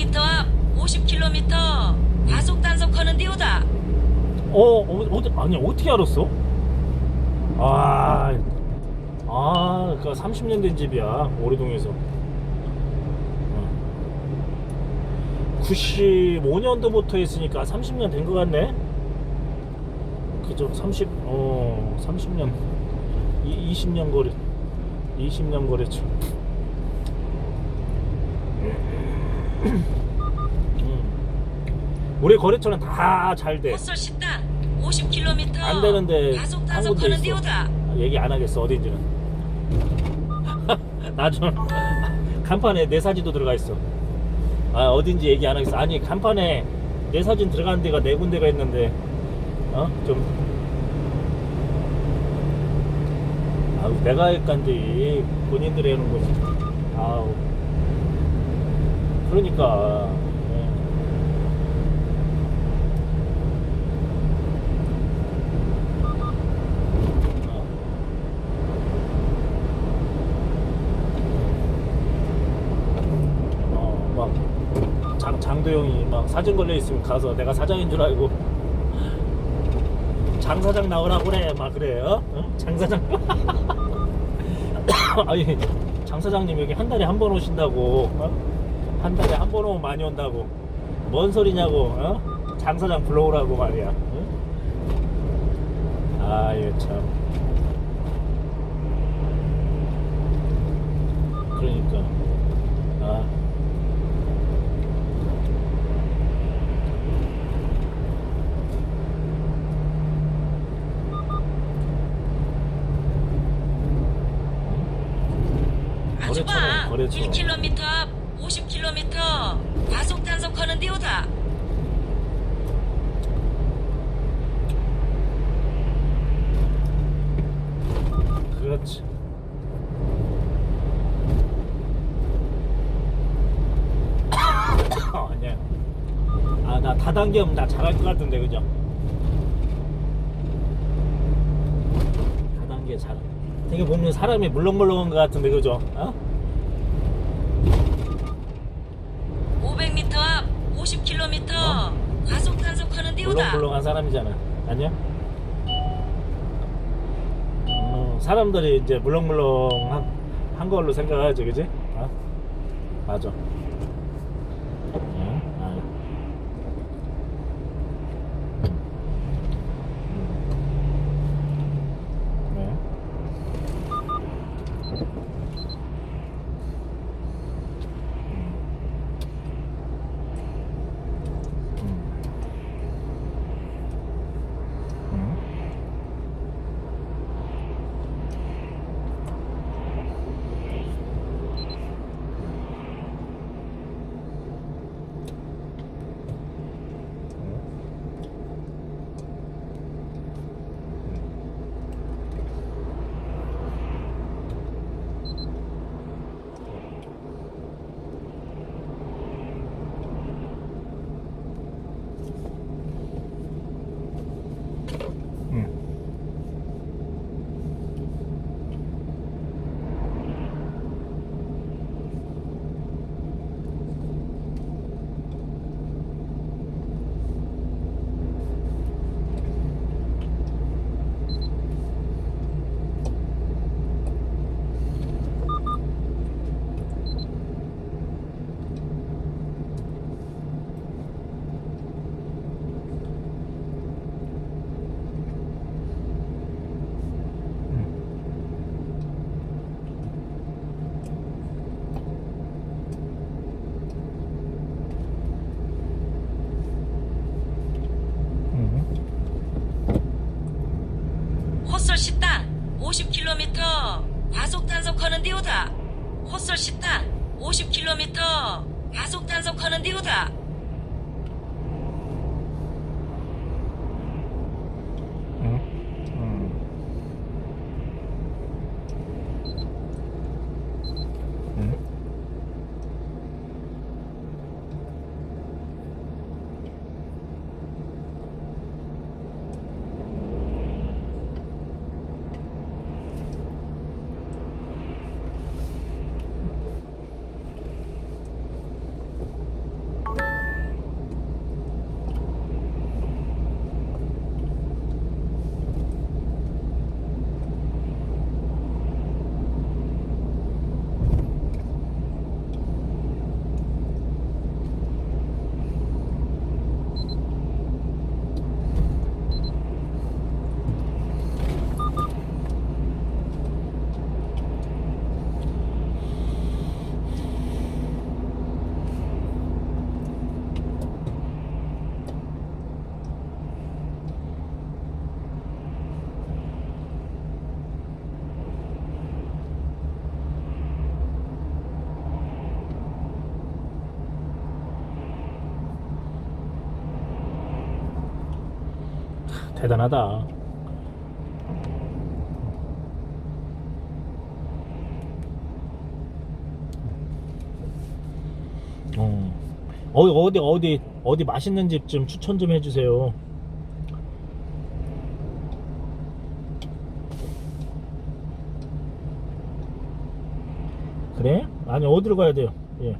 500m 앞 50km 과속 단속하는 데오다. 어, 어, 어디, 아니, 어떻게 알았어? 아, 아, 그 30년 된 집이야, 오리동에서. 95년도부터 했으니까 30년 된 것 같네? 그죠, 30, 어, 30년, 이, 20년 거래, 20년 거래죠. 음. 우리 거래처는 다 잘 돼. 헛설 식당 50km 안 되는데 한 군데 단속하는 있어. 데오다. 얘기 안 하겠어. 어딘지는. 나중 간판에 내 사진도 들어가 있어. 아 어딘지 얘기 안 하겠어. 아니 간판에 내 사진 들어가는 데가 네 군데가 있는데 어좀. 아우 내가 할간지 본인들이 하는 거지. 아우 그러니까 예. 어. 장도영이 막 사진 걸려 있으면 가서 내가 사장인 줄 알고 장 사장 나오라고 그래 막 그래 어? 어? 장 사장 아니 장 사장님 여기 한 달에 한 번 오신다고 어? 한 달에 한 번 오면 많이 온다고. 뭔 소리냐고 어? 장 사장 불러오라고 말이야. 어? 아유 참. 그러니까. 아. 아주바 거래처, 거래처. 1km 앞 50km 과속 단속하는 데오다. 그렇지. 아니야. 아나 다단계면 나 잘할 것 같은데 그죠? 다단계 잘. 되게 보면 사람이 물렁물렁한 것 같은데 그죠? 어? 500m 앞 50km 어? 과속 데오다. 물렁물렁한 사람이잖아 아니야 어, 사람들이 이제 물렁물렁한 한 걸로 생각하지 그지 어? 맞아. 음. 네. 음. 음. 음. 헛설 식당 50km 과속 단속하는 데오다. 헛설 식당 50km 과속 단속하는 데오다. 음. 음. 음. 대단하다. 어. 어디 어디 어디 어디 맛있는 집 좀 추천 좀 해주세요. 그래? 아니 어디로 가야 돼요? 예.